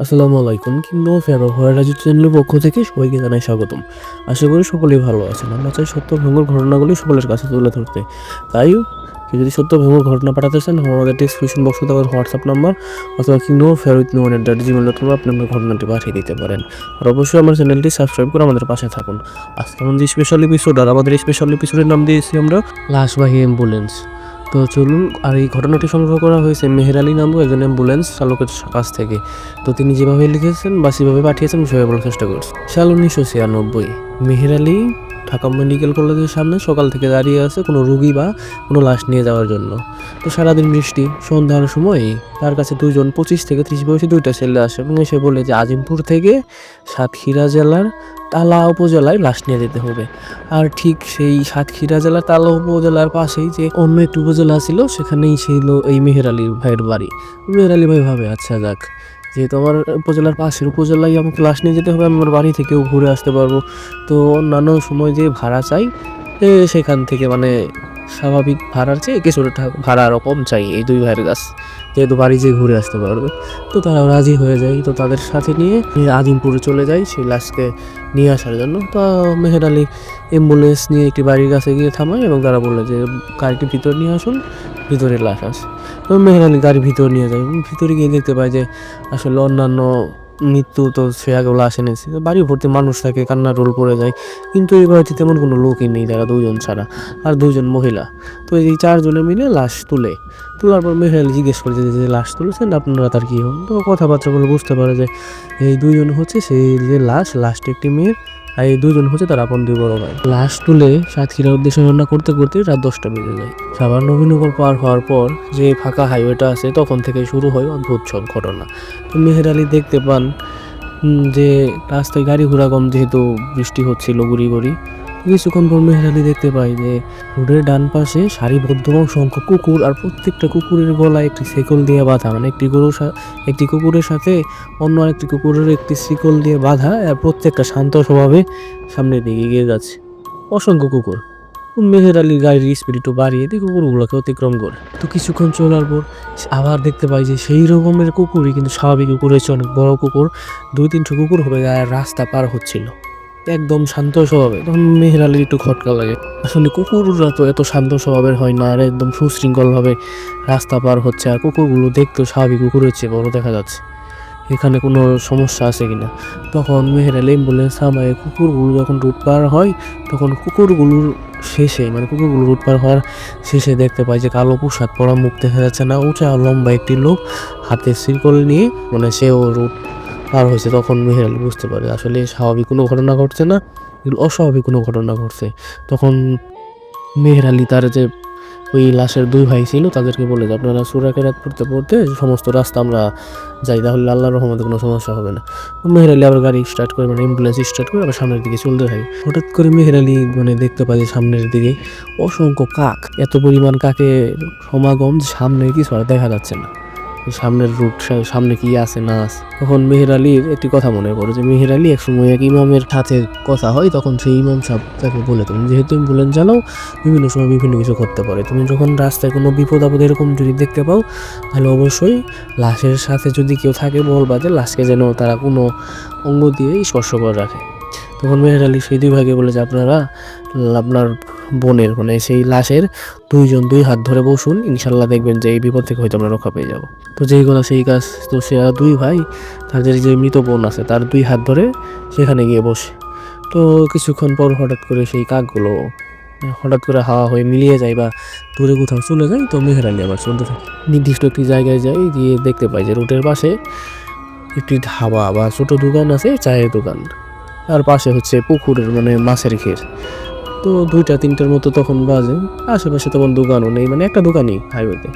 আসসালামু আলাইকুম কিংবা ফেরো ভয়রাজু চ্যানেলের পক্ষ থেকে সবাইকে জানাই স্বাগতম। আশা করি সকলেই ভালো আছেন। আমরা চাই সত্য ভঙ্গুর ঘটনাগুলি সকলের কাছে তুলে ধরতে। তাই যদি সত্য ভঙ্গুর ঘটনা পাঠাতে চান, আমাদের ডিসক্রিপশন বক্সে দেওয়ার হোয়াটসঅ্যাপ নাম্বার অথবা কিংবা ফেরত no one dot Gmail dot com আপনি আপনার ঘটনাটি পাঠিয়ে দিতে পারেন। আর অবশ্যই আমার চ্যানেলটি সাবস্ক্রাইব করে আমাদের পাশে থাকুন। আজকে আমাদের স্পেশাল এপিসোড আর আমাদের স্পেশাল এপিসোডের নাম দিয়েছি আমরা লাশবাহী অ্যাম্বুলেন্স তো চলুন, আর এই ঘটনাটি সংগ্রহ করা হয়েছে মেহের আলী নামক একজন অ্যাম্বুলেন্স চালকের কাছ থেকে। তো তিনি যেভাবে লিখেছেন বা সেভাবে পাঠিয়েছেন সেভাবে বলার চেষ্টা করছি। সাল উনিশশো ছিয়ানব্বই মেহের আলী ঢাকা মেডিকেল কলেজের সামনে সকাল থেকে দাঁড়িয়ে আছে কোনো রুগী বা কোনো লাশ নিয়ে যাওয়ার জন্য। তো সারাদিন বৃষ্টি, সন্ধ্যার সময় তার কাছে দুজন পঁচিশ থেকে ত্রিশ বয়সী দুইটা ছেলে আসে এবং এসে বলে যে আজিমপুর থেকে সাতক্ষীরা জেলার তালা উপজেলায় লাশ নিয়ে যেতে হবে। আর ঠিক সেই সাতক্ষীরা জেলার তালা উপজেলার পাশেই যে অন্য একটি উপজেলা ছিল, সেখানেই ছিল এই মেহের আলী ভাইয়ের বাড়ি। মেহের আলী ভাই ভাবে আচ্ছা যাক। যেহেতু আমার উপজেলার পাশের উপজেলায় আমাকে ক্লাস নিয়ে যেতে হবে, আমি আমার বাড়ি থেকেও ঘুরে আসতে পারব। তো অন্যান্য সময় যে ভাড়া চাই সেখান থেকে মানে স্বাভাবিক ভাড়ার চেয়ে কিছুটা ভাড়া আরও কম চাই এই দুই ভাইয়ের কাছ। যেহেতু বাড়ি যেয়ে ঘুরে আসতে পারবে। তো তারা রাজি হয়ে যায়। তো তাদের সাথে নিয়ে আজিমপুরে চলে যায় সেই লাশকে নিয়ে আসার জন্য। তো মেহের আলী অ্যাম্বুলেন্স নিয়ে একটি বাড়ির কাছে গিয়ে থামায় এবং তারা বলল যে গাড়িটি ভিতর নিয়ে আসুন। ভিতরে লাশ আছে। তো মেহের আলী গাড়ি ভিতর নিয়ে যায়। ভিতরে গিয়ে দেখতে পায় যে আসলে অন্যান্য মৃত্যু তো সে আগে লাশ এনেছে। বাড়ি ভর্তি মানুষ থাকে, কান্নার রোল পড়ে যায়। কিন্তু এই বাড়িতে তেমন কোনো লোকই নেই, তারা দুজন ছাড়া। আর দুজন মহিলা। তো এই চারজনে মিলে লাশ তুলে। তোলার পর মেহের আলী জিজ্ঞেস করে যে লাশ তুলেছেন, আপনারা তার কী হন? তো কথাবার্তা বলে বুঝতে পারে যে, এই দুইজন হচ্ছে সেই যে লাশ, লাশটি একটি মেয়ের। আর এই দুজন হচ্ছে তার আপন দুই বড় ভাই। লাশ তুলে সাতক্ষীরার উদ্দেশ্যে রান্না করতে করতে রাত দশটা বেজে যায়। সাবার নবীনগর পার হওয়ার পর যে ফাঁকা হাইওয়েটা আছে, তখন থেকে শুরু হয় অদ্ভুত সব ঘটনা। তো মেহের আলী দেখতে পান যে রাস্তায় গাড়ি ঘোড়া কম যেহেতু বৃষ্টি হচ্ছিল গুড়ি গুড়ি কিছুক্ষণ পর মেহের আলী দেখতে পাই যে রোডের ডান পাশে সারিবদ্ধ সংখ্যক কুকুর আর প্রত্যেকটা কুকুরের গলায় একটি সেকল দিয়ে বাঁধা। মানে একটি গরুর একটি কুকুরের সাথে অন্য আরেকটি কুকুরের একটি শিকল দিয়ে বাঁধা আর প্রত্যেকটা শান্ত স্বভাবে সামনের দিকে এগিয়ে যাচ্ছে। অসংখ্য কুকুর। মেহের আলীর গাড়ির স্পিড একটু বাড়িয়ে দিয়ে কুকুরগুলোকে অতিক্রম করে। তো কিছুক্ষণ চলার পর আবার দেখতে পাই যে সেই রকমের কুকুরই কিন্তু স্বাভাবিক কুকুর হয়েছে অনেক বড় কুকুর। দুই তিনশো কুকুর হবে রাস্তা পার হচ্ছিল। একদম শান্ত স্বভাবে তখন মেহের আলীর একটু খটকা লাগে। আসলে কুকুররা তো এত শান্ত স্বভাবের হয় না, আর একদম সুশৃঙ্খলভাবে রাস্তা পার হচ্ছে, আর কুকুরগুলো দেখতেও স্বাভাবিক কুকুরের চেয়ে বড় দেখা যাচ্ছে। এখানে কোনো সমস্যা আছে কিনা? তখন মেহের আলী অ্যাম্বুলেন্স থামায়, কুকুরগুলো যখন রুট পার হয়, তখন কুকুরগুলোর শেষে মানে কুকুরগুলো রুট পার হওয়ার শেষে দেখতে পাই যে কালো পোশাক পরা মুখ দেখা যাচ্ছে না, উঁচা লম্বা একটি লোক হাতে সিরকল নিয়ে মানে সেও রুট পার হয়েছে তখন মেহের আলী বুঝতে পারে, আসলে স্বাভাবিক কোনো ঘটনা ঘটছে না, এগুলো অস্বাভাবিক কোনো ঘটনা ঘটছে। তখন মেহের আলী তার যে ওই লাশের দুই ভাই ছিল, তাদেরকে বলে যে, আপনারা সুরাকে রাত পড়তে পড়তে সমস্ত রাস্তা আমরা যাই, তাহলে আল্লাহর রহমতে কোনো সমস্যা হবে না। মেহের আলী আবার গাড়ি স্টার্ট করে মানে অ্যাম্বুলেন্স স্টার্ট করে আবার সামনের দিকে চলতে থাকে। হঠাৎ করে মেহের আলী মানে দেখতে পাই যে, সামনের দিকে অসংখ্য কাক, এত পরিমাণ কাকে সমাগম সামনে কিছু আর দেখা যাচ্ছে না। সামনের রুট সামনে কি আছে, না আছে। তখন মেহের আলীর একটি কথা মনে পড়ে যে, মেহের আলী একসময় এক ইমামের সাথে কথা হয়, তখন সেই ইমাম সাহেব তাকে বলে, তুমি যেহেতু বলেন চালাও, বিভিন্ন সময় বিভিন্ন কিছু করতে পারে। তুমি যখন রাস্তায় কোনো বিপদ আপদ এরকম যদি দেখতে পাও, তাহলে অবশ্যই লাশের সাথে যদি কেউ থাকে বলবা যে লাশকে যেন তারা কোনো অঙ্গ দিয়েই স্পর্শ করে রাখে। তখন মেহের আলী সেই দুই ভাগে বলে যে, আপনারা, আপনার বোনের মানে সেই লাশের দুইজন দুই হাত ধরে বসুন, ইনশাল্লাহ দেখবেন যে এই বিপদ থেকে হয়তো আমরা রক্ষা পেয়ে যাব। তো যেই কথা সেই কাজ, তো সে দুই ভাই তাদের যে মৃত বোন আছে, তার দুই হাত ধরে সেখানে গিয়ে বসে। তো কিছুক্ষণ পর হঠাৎ করে সেই কাকগুলো হঠাৎ করে হাওয়া হয়ে মিলিয়ে যায় বা দূরে কোথাও চলে যায়, তো মেহের আলী আবার চলতে থাকে। নির্দিষ্ট একটি জায়গায় যাই, গিয়ে দেখতে পাই যে রোডের পাশে একটি ধাবা বা ছোট দোকান আছে, চায়ের দোকান। আর পাশে হচ্ছে পুকুরের মানে মাছের ঘের। তো দুইটা, তিনটার মতো তখন বাজে। আশেপাশে তখন দোকানও নেই মানে একটা দোকানই হাইওয়েতে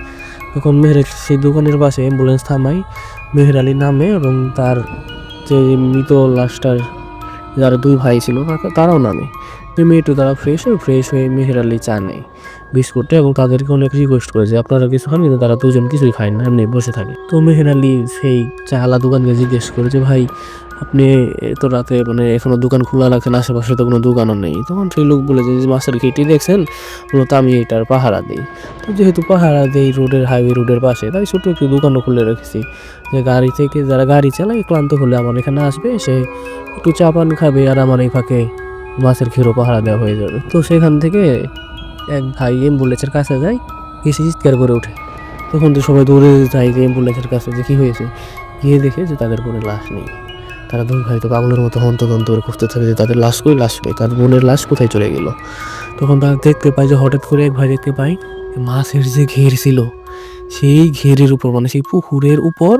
তখন মেহের সেই দোকানের পাশে অ্যাম্বুলেন্স থামাই মেহের আলী নামে এবং তার যে মৃত লাস্টার যারা দুই ভাই ছিল তারাও নামে। তো মেয়েটু তারা ফ্রেশ হয়ে ফ্রেশ হয়ে মেহের আলী চা নেয়। বিস্কুটটা এবং তাদেরকে অনেক রিকোয়েস্ট করে যে, আপনারা কিছু খান কিন্তু তারা দুজন কিছুই খায় না। এমনি বসে থাকে। তো মেহের আলী সেই চালা দোকানকে জিজ্ঞেস করে যে, ভাই, আপনি এত রাতে মানে এখনও দোকান খোলা রাখেন? আশেপাশে তো কোনো দোকানও নেই। তখন সেই লোক বলে যে মাছের খেটি দেখছেন, মূলত আমি এটার পাহারা দিই। তো যেহেতু পাহারা দেই রোডের হাইওয়ে রোডের পাশে, তাই ছোটো একটু দোকানও খুলে রেখেছি। যে গাড়ি থেকে যারা গাড়ি চালায়, ক্লান্ত হলে আমার এখানে আসবে সে একটু চা পান খাবে আর আমার এই ফাঁকে মাছের ক্ষীরও পাহারা দেওয়া হয়ে যাবে। তো সেখান থেকে এক ভাই অ্যাম্বুলেন্সের কাছে যায়, এসে চিৎকার করে ওঠে। তখন তো সবাই দৌড়ে যায় যে অ্যাম্বুলেন্সের কাছে যে কী হয়েছে? গিয়ে দেখে যে তাদের বোনের লাশ নেই। তারা দুই ভাই তো পাগলের মতো হন্তদন্ত করে খুঁজতে থাকে যে তাদের লাশ কই লাশ কই তার বোনের লাশ কোথায় চলে গেল? তখন তারা দেখতে পায় যে হঠাৎ করে এক ভাই দেখতে পায় মাছের যে ঘের ছিল, সেই ঘেরের উপর মানে সেই পুকুরের উপর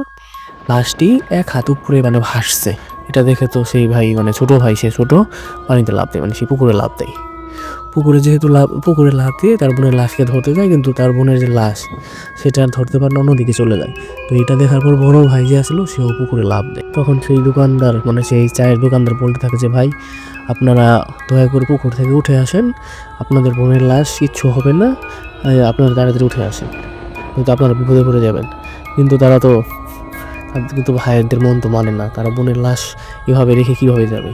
লাশটি এক হাত উপরে মানে ভাসছে। এটা দেখে তো সেই ভাই মানে ছোট ভাই, সে ছোট, পানিতে লাভ দেয় মানে সেই পুকুরে লাভ দেয়। পুকুরে যেহেতু লাভ পুকুরে লাভ দিয়ে তার বোনের লাশকে ধরতে যায়, কিন্তু তার বোনের যে লাশ, সেটা আর ধরতে পারে অন্যদিকে চলে যায়। তো এটা দেখার পর বড় ভাই যে আসলো, সেও পুকুরে লাভ দেয়। তখন সেই দোকানদার মানে সেই চায়ের দোকানদার বলতে থাকে যে, ভাই, আপনারা দয়া করে পুকুর থেকে উঠে আসেন। আপনাদের বোনের লাশ কিচ্ছু হবে না। আপনারা তাড়াতাড়ি উঠে আসেন। কিন্তু আপনারা বিপদে পড়ে যাবেন। কিন্তু তারা তো কিন্তু ভাইয়েরদের মন তো মানে না। তারা বোনের লাশ এভাবে রেখে কীভাবে যাবে?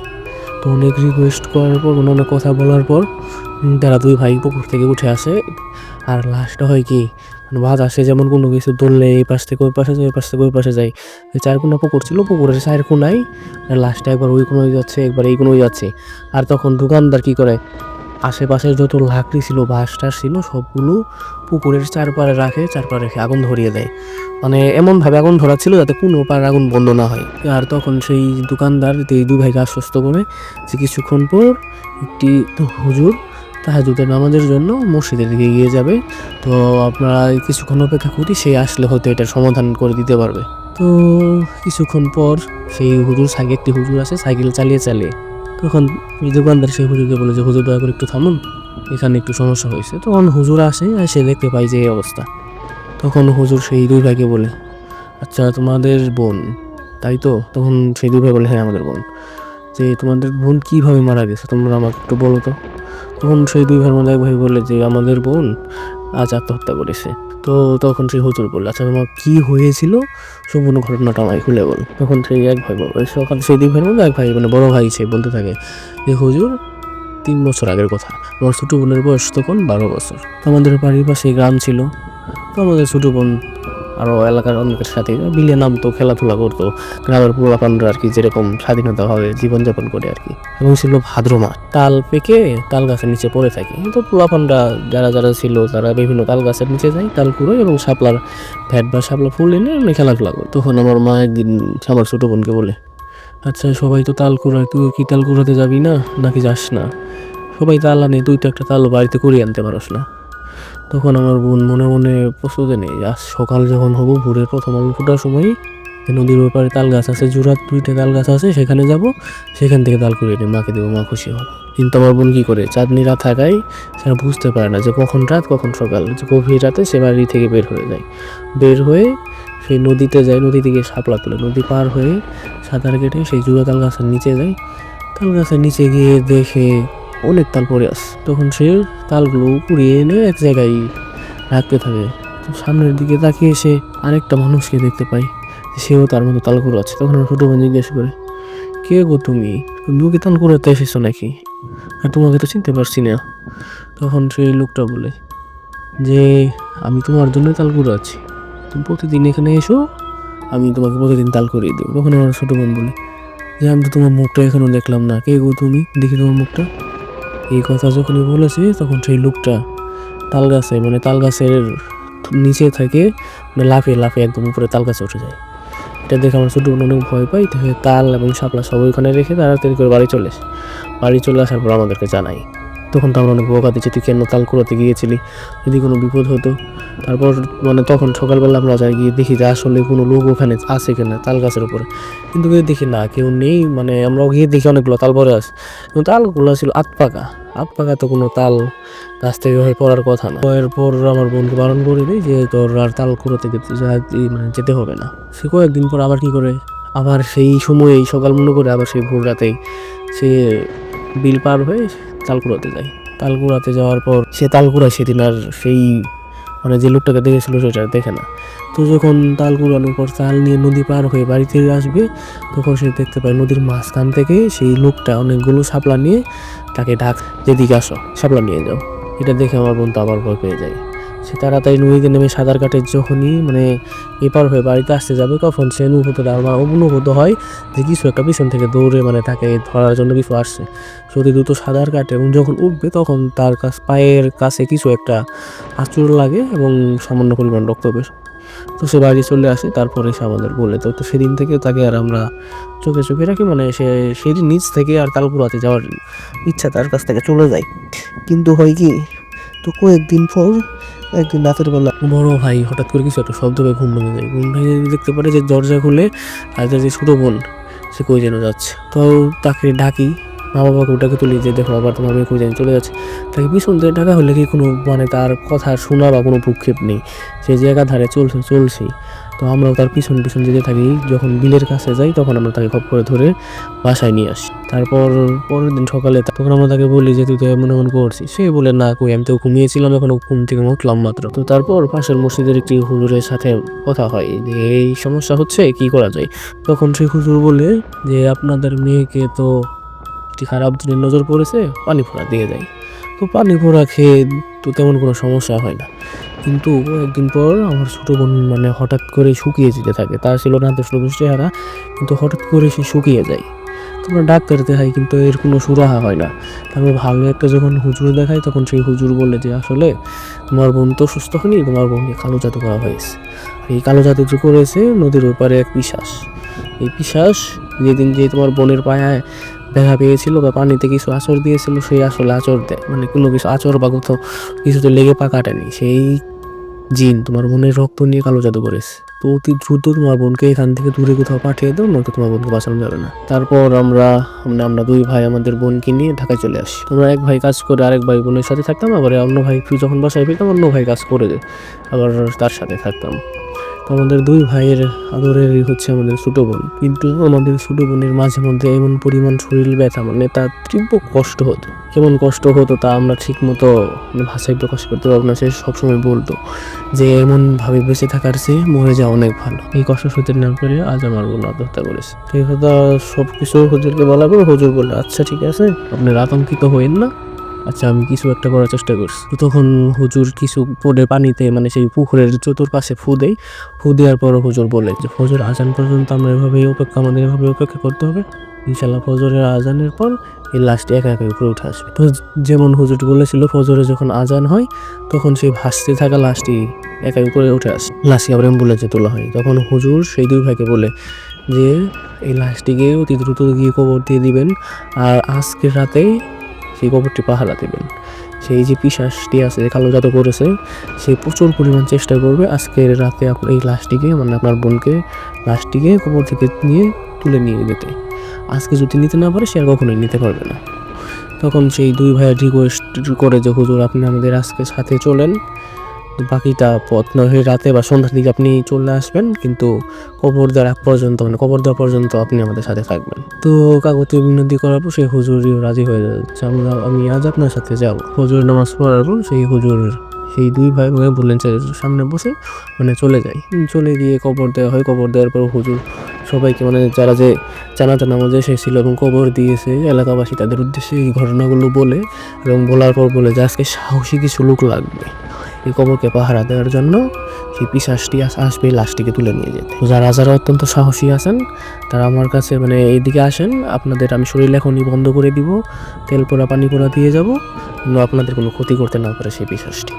তো অনেক রিকোয়েস্ট করার পর অনেক কথা বলার পর তারা দুই ভাই পুকুর থেকে উঠে আসে। আর লাশটা হয় কি মানে বাদ আসে যেমন কোনো কিছু ধরলে এই পাশ থেকে ওই পাশে যায়, ওই পাশ থেকে ওই পাশে যায়। চার কোনা পুকুর ছিল, পুকুরের চার কোনায় লাশটা একবার ওই কোনোই যাচ্ছে, একবার এই কোনোই যাচ্ছে। আর তখন দোকানদার কি করে, আশেপাশের যত লাকড়ি ছিল, বাঁশ টাস ছিল, সবগুলো পুকুরের চারপাড়ে রাখে, চারপাড়ে রেখে আগুন ধরিয়ে দেয়। মানে এমনভাবে আগুন ধরা ছিল যাতে কোনো পার আগুন বন্ধ না হয়। আর তখন সেই দোকানদার এই দুই ভাইকে আশ্বস্ত করে যে কিছুক্ষণ পর একটি হুজুর তাহাজুদের নামাজের জন্য মসজিদের দিকে গিয়ে যাবে। তো আপনারা কিছুক্ষণ অপেক্ষা করি, সে আসলে হয়তো এটা সমাধান করে দিতে পারবে। তো কিছুক্ষণ পর সেই হুজুর, সাইকেল, একটি হুজুর আছে, সাইকেল চালিয়ে চালিয়ে তখন দোকানদার সেই হুজুরকে বলে যে, হুজুর, দয়া করে একটু থামুন, এখানে একটু সমস্যা হয়েছে। তখন হুজুর আসে আর সে দেখতে পাই যে এই অবস্থা। তখন হুজুর সেই দুই ভাইকে বলে আচ্ছা তোমাদের বোন, তাই তো? তখন সেই দুই ভাই বলে হ্যাঁ আমাদের বোন। যে, তোমাদের বোন কীভাবে মারা গেছে, তোমরা আমাকে একটু বলো তো। তখন সেই দুই ভাইয়ের মধ্যে এক ভাই বলে যে, আমাদের বোন আজ আত্মহত্যা করেছে। তো তখন সেই হুজুর বলল আচ্ছা তোমার কি হয়েছিল? সম্পূর্ণ ঘটনাটা আমায় খুলে বল। তখন সেই এক ভাই বল ওই সকাল সেই দুই ভাইয়ের মধ্যে এক ভাই মানে বড় ভাই সে বলতে থাকে যে, হুজুর, তিন বছর আগের কথা। আমার ছোটো বোনের বয়স তখন বারো বছর। তো আমাদের বাড়ির পাশে গ্রাম ছিল। তো আমাদের ছোটো বোন আরও এলাকার অনেকের সাথে বিলে নামতো, খেলাধুলা করতো। গ্রামের পোলাপানরা আর কি যেরকম স্বাধীনতাভাবে জীবনযাপন করে আর কি। এবং ছিল ভাদ্র মাস। তাল পেকে তাল গাছের নিচে পড়ে থাকে। তো পোলাপানরা যারা যারা ছিল তারা বিভিন্ন তাল গাছের নিচে যায়, তাল কুড়োয় এবং শাপলার ভ্যাট বা শাপলা ফুল এনে আমি খেলাধুলা করে। তখন আমার মা একদিন আমার ছোটো বোনকে বলে আচ্ছা সবাই তো তাল কুড়ায়, তুই কি তাল কুড়াতে যাবি না? নাকি যাস না? সবাই তাল আনে, তুই তো একটা তাল বাড়িতে করিয়ে আনতে পারস না। তখন আমার বোন মনে মনে প্রস্তুতি নেই আজ সকাল যখন হব ভোরের প্রথম আলো ফোটার সময় নদীর ওপারে তাল গাছ আছে জোড়াত দুইটা তাল গাছ আছে, সেখানে যাব, সেখান থেকে তাল করে নিয়ে মাকে দেবো, মা খুশি হবে। কিন্তু আমার বোন কী করে? চাঁদনি রাত থাকায় সেটা বুঝতে পারে না যে কখন রাত, কখন সকাল, যে গভীর রাতে সে বাড়ি থেকে বের হয়ে যায়। বের হয়ে সেই নদীতে যায়, নদী থেকে শাপলা তোলে, নদী পার হয়ে সাঁতার কেটে সেই জুড়া তাল গাছের নিচে যায়। তাল গাছের নিচে গিয়ে দেখে অনেক তাল পড়ে আস তখন সে তালগুলো কুড়িয়ে এনে এক জায়গায় রাখতে থাকে। তো সামনের দিকে তাকিয়ে সে আরেকটা মানুষকে দেখতে পাই সেও তার মতো তাল কুড়ো আছে। তখন আমার ছোটো বোন জিজ্ঞেস করে, কে গো তুমি? তুমিও কি তাল কুড়াতে এসেছ নাকি? আর তোমাকে তো চিনতে পারছি না। তখন সেই লোকটা বলে, যে আমি তোমার জন্য তাল কুড়াচ্ছি। তুমি প্রতিদিন এখানে এসো, আমি তোমাকে প্রতিদিন তাল করিয়ে দেবো। তখন আমার ছোটো বোন বলে, যে আমি তো তোমার মুখটা এখনও দেখলাম না। কে গো তুমি? দেখি তোমার মুখটা। এই কথা যখনই বলেছি, তখন সেই লোকটা তাল গাছে মানে তাল গাছের নিচে থাকে মানে লাফিয়ে লাফিয়ে একদম উপরে তাল গাছে উঠে যায়। এটা দেখে আমার ছোটো অনেক ভয় পাই তাল এবং শাপলা সব ওইখানে রেখে তারা তৈরি করে বাড়ি চলে বাড়ি চলে আসার পর আমাদেরকে জানাই। তখন তো আমরা অনেক বোকা দিচ্ছি তুই কেন তাল কুড়োতে গিয়েছিলি? যদি কোনো বিপদ হতো। তারপর মানে তখন সকালবেলা আমরা যাই গিয়ে দেখি যে আসলে কোনো লোক ওখানে আছে কিনা তাল গাছের উপরে। কিন্তু দেখি না, কেউ নেই মানে আমরা গিয়ে দেখি অনেকগুলো তাল পরে আছে। কিন্তু তালগুলো ছিল আত পাকা আত পাকা তো কোনো তাল গাছ থেকে হয়ে পড়ার কথা না। এরপর আমার বোনকে বারণ করে দিই যে তোর আর তাল কুড়োতে মানে যেতে হবে না। সে কয়েকদিন পর আবার কি করে? আবার সেই সময়েই সকাল মনে করে আবার সেই ভোর রাতেই সে বিল পার হয়ে তাল কুড়োতে যায়। তালকুড়াতে যাওয়ার পর সে তালকুড়া সেদিন আর সেই মানে যে লোকটাকে দেখেছিল সেটা দেখে না। তো যখন তাল কুড়ানোর পর তাল নিয়ে নদী পার হয়ে বাড়িতে আসবে, তখন সে দেখতে পায় নদীর মাঝখান থেকে সেই লোকটা অনেকগুলো শাপলা নিয়ে তাকে ডাক, যেদিকে আসো সাপলা নিয়ে যাও। এটা দেখে আমার বন্ধু আবার ভয় পেয়ে যায়। সে তাড়াতাড়ি নদীতে নেমে সাঁতার কাটে যখনই মানে এপার হয়ে বাড়িতে আসতে যাবে, তখন সে অনুভূতটা আমার অনুভূত হয় যে কিছু একটা পিছন থেকে দৌড়ে মানে তাকে ধরার জন্য কিছু আসছে যদি দ্রুত সাঁতার কাটে এবং যখন উঠবে তখন তার কাছ, পায়ের কাছে কিছু একটা আঁচড় লাগে এবং সামান্য পরিমাণ রক্ত হয়। তো সে বাড়ি চলে আসে, তারপরে সে আমাদের বলে, তো তো সেদিন থেকে তাকে আর আমরা চোখে চোখে রাখি মানে সে সেদিন নিচ থেকে আর তালপুরাতে যাওয়ার ইচ্ছা তার কাছ থেকে চলে যায় কিন্তু হয় কি, তো কয়েকদিন পর একদিন রাতের বেলা। বড় ভাই, হঠাৎ করে কিছু একটা শব্দ পেয়ে ঘুম ভেঙে যায়। ঘুম ভেঙে দেখতে পারে যে দরজা খুলে তাদের যে ছোটো বোন, সে কই যেন যাচ্ছে। তো তাকে ডাকি মা বাবাকে ওটাকে তুলি যে, দেখো, আবার তোমার মেয়ে কই যেন চলে যাচ্ছে। তাকে পিছন থেকে ডাকা হলে কি কোনো মানে তার কথা শোনা বা কোনো ভূক্ষেপ নেই। সে জায়গা ধারে চলছে, চলছেই। তো আমরাও তার পিছন পিছন যেতে থাকি। যখন বিলের কাছে যাই, তখন আমরা তাকে খপ করে ধরে বাসায় নিয়ে আসি। তারপর পরের দিন সকালে তখন আমরা তাকে বলি যে, তুই তো এমন এমন করছিস। সে বলে, না কই, আমি তো ঘুমিয়েছিলাম এখন, ঘুম থেকে উঠলাম মাত্র। তো তারপর পাশের মসজিদের একটি হুজুরের সাথে কথা হয় যে, এই সমস্যা হচ্ছে, কি করা যায়? তখন সেই হুজুর বলে যে, আপনাদের মেয়েকে তো একটি খারাপ দিনের নজর পড়েছে, পানি ফোড়া দিয়ে যায় তো পানি ফোড়া খেয়ে তো তেমন কোনো সমস্যা হয় না। কিন্তু একদিন পর আমার ছোটো বোন মানে হঠাৎ করে শুকিয়ে যেতে থাকে। তার ছিল না দোষ রবিশ চেহারা, কিন্তু হঠাৎ করে সে শুকিয়ে যায়। তোমরা ডাক্তার দেখাই কিন্তু এর কোনো সুরাহা হয় না। তারপর ভালো একটা যখন হুজুর দেখায়, তখন সেই হুজুর বলে যে, আসলে তোমার বোন তো সুস্থ হয়নি, তোমার বোনকে কালো জাদু করা হয়েছে। আর এই কালো জাদু যে করেছে, নদীর ওপারে এক পিশাস। এই পিশাস যেদিন যে তোমার বোনের পায়ায় দেখা পেয়েছিল বা পানিতে কিছু আচর দিয়েছিল, সেই আসলে আচর দেয়। মানে কোনো কিছু আচর বা কোথাও কিছুতে লেগে পা কাটেনি। সেই জিন, তোমার বোনের রক্ত নিয়ে কালো জাদু করেছে। তো অতি দ্রুত তোমার বোনকে এখান থেকে দূরে কোথাও পাঠিয়ে দাও, নয়তো তোমার বোনকে বাঁচানো যাবে না। তারপর আমরা মানে আমরা দুই ভাই আমাদের বোনকে নিয়ে ঢাকায় চলে আসি। তোমরা এক ভাই কাজ করে আরেক ভাই বোনের সাথে থাকতাম, আবার অন্য ভাই যখন বাসায় ফিরতাম, অন্য ভাই কাজ করে আবার তার সাথে থাকতাম। তো আমাদের দুই ভাইয়ের আদরেরই হচ্ছে আমাদের ছোটো বোন। কিন্তু আমাদের ছোটো বোনের মাঝে মধ্যে এমন পরিমাণ শরীর ব্যথা মানে তার তীব্র কষ্ট হতো। কেমন কষ্ট হতো তা আমরা ঠিক মতো মানে ভাষায় প্রকাশ করতে পারব না, সে সবসময় বলতো যে এমনভাবে বেঁচে থাকার চেয়ে মরে যাওয়া অনেক ভালো। এই কষ্ট সহ্য না করে আজ আমার বোন আত্মহত্যা করেছে। এই কথা সব কিছু হুজুরকে বলা পর হুজুর বলল আচ্ছা ঠিক আছে, আপনি আতঙ্কিত হইন না। আচ্ছা আমি কিছু একটা করার চেষ্টা করছি। তো তখন হুজুর কিছু পড়ে পানিতে মানে সেই পুকুরের চতুর্পাশে ফু দেয় ফু দেওয়ার পর হুজুর বলে যে ফজর আজান পর্যন্ত আমরা এভাবেই অপেক্ষা, আমাদের এভাবে অপেক্ষা করতে হবে। ইনশাল্লাহ ফজরের আজানের পর এই লাশটি একা একা উপরে উঠে আসবে। তো যেমন হুজুর বলেছিল, ফজরে যখন আজান হয়, তখন সেই ভাসতে থাকা লাশটি একাই উপরে উঠে আসে। লাশটি আবার অ্যাম্বুলেন্সে তোলা হয়। তখন হুজুর সেই দুই ভাইকে বলে যে, এই লাশটিকে অতি দ্রুত গিয়ে কবর দিয়ে দিবেন। আর আজকের রাতেই সেই কবরটি পাহারা দেবেন। সেই যে পিসাসটি আছে কালো জাদু করেছে, সে প্রচুর পরিমাণ চেষ্টা করবে আজকের রাতে আপনার এই লাশটিকে মানে আপনার বোনকে লাশটিকে কবর থেকে নিয়ে তুলে নিয়ে যেতে। আজকে যদি নিতে না পারে, সে আর কখনোই নিতে পারবে না। তখন সেই দুই ভাইয়া রিকোয়েস্ট করে যে, হুজুর, আপনি আমাদের আজকে সাথে চলেন। বাকিটা পথ না হয়ে রাতে বা সন্ধ্যার দিকে আপনি চলে আসবেন, কিন্তু কবর দেওয়ার পর্যন্ত মানে কবর দেওয়া পর্যন্ত আপনি আমাদের সাথে থাকবেন। তো কাগজে বিনতি করার পর সেই হুজুরিও রাজি হয়ে যাচ্ছে। আমরা, আমি আজ আপনার সাথে যাব। হুজুর নামাজ পড়ার পর সেই হুজুর, সেই দুই ভাই বোনে বললেন সামনে বসে মানে চলে যাই। চলে গিয়ে কবর দেওয়া হয়। কবর দেওয়ার পর হুজুর সবাইকে মানে যারা যে জানাতে নামাজে এসেছিল এবং কবর দিয়েছে, এলাকাবাসী তাদের উদ্দেশ্যে এই ঘটনাগুলো বলে এবং বলার পর বলে যে, আজকে সাহসী কিছু লোক লাগবে। এই কবরকে পাহারা দেওয়ার জন্য সেই পিসাসটি আস- আসবে, লাশটিকে তুলে নিয়ে যেতে। যারা যারা অত্যন্ত সাহসী আছেন, তারা আমার কাছে মানে এইদিকে আসেন। আপনাদের আমি শরীর এখনই বন্ধ করে দিব, তেল পোড়া, পানি পোড়া দিয়ে যাব আপনাদের কোনো ক্ষতি করতে না পারে সেই পিসাসটি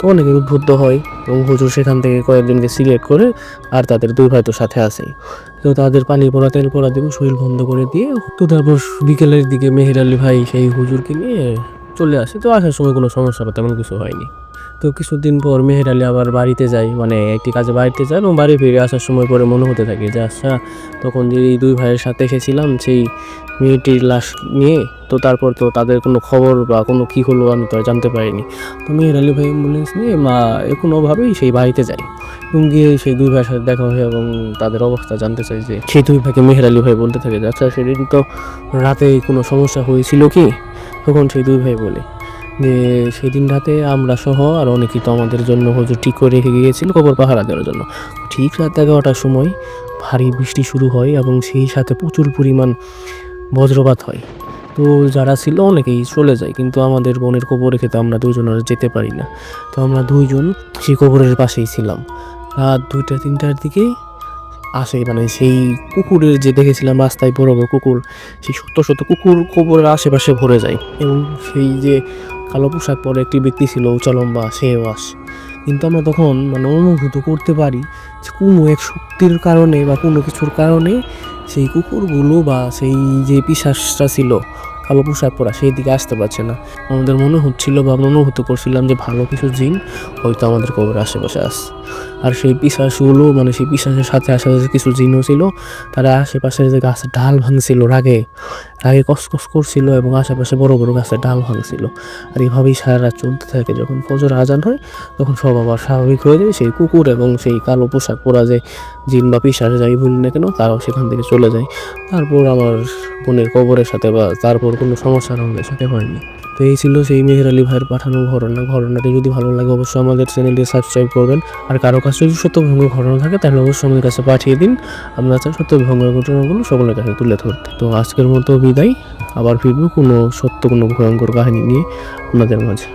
তো অনেকে উদ্বুদ্ধ হয় এবং হুজুর সেখান থেকে কয়েকজনকে সিলেক্ট করে আর তাদের দুই ভাই তো সাথে আছেই তো তাদের পানি পোড়া, তেল পোড়া দিব, শরীর বন্ধ করে দিয়ে তো তারপর বিকেলের দিকে মেহের আলী ভাই সেই হুজুরকে নিয়ে চলে আসে। তো আসার সময় কোনো সমস্যা তেমন কিছু হয়নি। তো কিছুদিন পর মেহের আলী আবার বাড়িতে যায় মানে একটি কাজে বাড়িতে যায় এবং বাড়ি ফিরে আসার সময় পরে মনে হতে থাকে যে আচ্ছা তখন যে দুই ভাইয়ের সাথে এসেছিলাম, সেই মেয়েটির লাশ নিয়ে, তো তারপর তো তাদের কোনো খবর বা কোনো কী হলো আমি তো জানতে পারিনি। তো মেহের আলী ভাই অ্যাম্বুলেন্স নিয়ে, মা কোনোভাবেই সেই বাড়িতে যায় এবং গিয়ে সেই দুই ভাইয়ের সাথে দেখা হয় এবং তাদের অবস্থা জানতে চাই যে, সেই দুই ভাইকে মেহের আলী ভাই বলতে থাকে যে আচ্ছা সেদিন তো রাতে কোনো সমস্যা হয়েছিল কি? তখন সেই দুই ভাই বলে সেদিন রাতে আমরা সহ আর অনেকেই তো আমাদের জন্য হয়তো ঠিক করে রেখে গিয়েছিল কবর পাহারা দেওয়ার জন্য। ঠিক রাত এগারোটার সময় ভারী বৃষ্টি শুরু হয় এবং সেই সাথে প্রচুর পরিমাণ বজ্রপাত হয়। তো যারা ছিল অনেকেই চলে যায়, কিন্তু আমাদের বোনের কবরে খেতে আমরা দুজন আর যেতে পারি না। তো আমরা দুইজন সেই কবরের পাশেই ছিলাম। রাত দুইটা, তিনটার দিকে আসে মানে সেই কুকুরের যে দেখেছিলাম রাস্তায় বড় বড় কুকুর, সেই শত শত কুকুর কবরের আশেপাশে ভরে যায় এবং সেই যে কালো পোশাক পরে একটি ব্যক্তি ছিল চলম্বা আসে কিন্তু আমরা তখন মানে অনুভূত করতে পারি যে কোনো এক শক্তির কারণে বা কোনো কিছুর কারণে সেই কুকুরগুলো বা সেই যে পিসাসটা ছিল, কালো পোশাক পরা, সেই দিকে আসতে পারছে না। আমাদের মনে হচ্ছিল বা আমরা অনুভূত করছিলাম যে ভালো কিছু জিন হয়তো আমাদের কবর আশেপাশে আসছে আর সেই পিসাসগুলো মানে সেই পিসাসের সাথে আশেপাশে কিছু জিনও ছিল, তারা আশেপাশে যে গাছের ডাল ভাঙছিল রাগে রাগে কসকস করছিল এবং আশেপাশে বড় বড় গাছের ডাল ভাঙছিল। আর এইভাবেই সারা রাত চলতে থাকে। যখন ফজর আজান হয়, তখন সব আবার স্বাভাবিক হয়ে যায়। সেই কুকুর এবং সেই কালো পোশাক পরা যে জিন বা পিসাস, যাই বলি না কেন, তারাও সেখান থেকে চলে যায়। তারপর আমার বোনের কবরের সাথে বা তারপর কোনো সমস্যার আমাদের সাথে হয়নি। তো এই ছিল সেই মেহের আলী ভাইয়ের পাঠানো ঘটনা। ঘটনাটি যদি ভালো লাগে, অবশ্যই আমাদের চ্যানেলটি সাবস্ক্রাইব করবেন। আর কারও কাছে যদি সত্য ভঙ্গ ঘটনা থাকে, তাহলে অবশ্যই আমাদের কাছে পাঠিয়ে দিন। আমরা চাই সত্য ভঙ্গের ঘটনাগুলো সকলের কাছে তুলে ধরতে। তো আজকের মতো বিদায়। আবার ফিরবো কোনো সত্য, কোনো ভয়ঙ্কর কাহিনী নিয়ে আপনাদের মাঝে।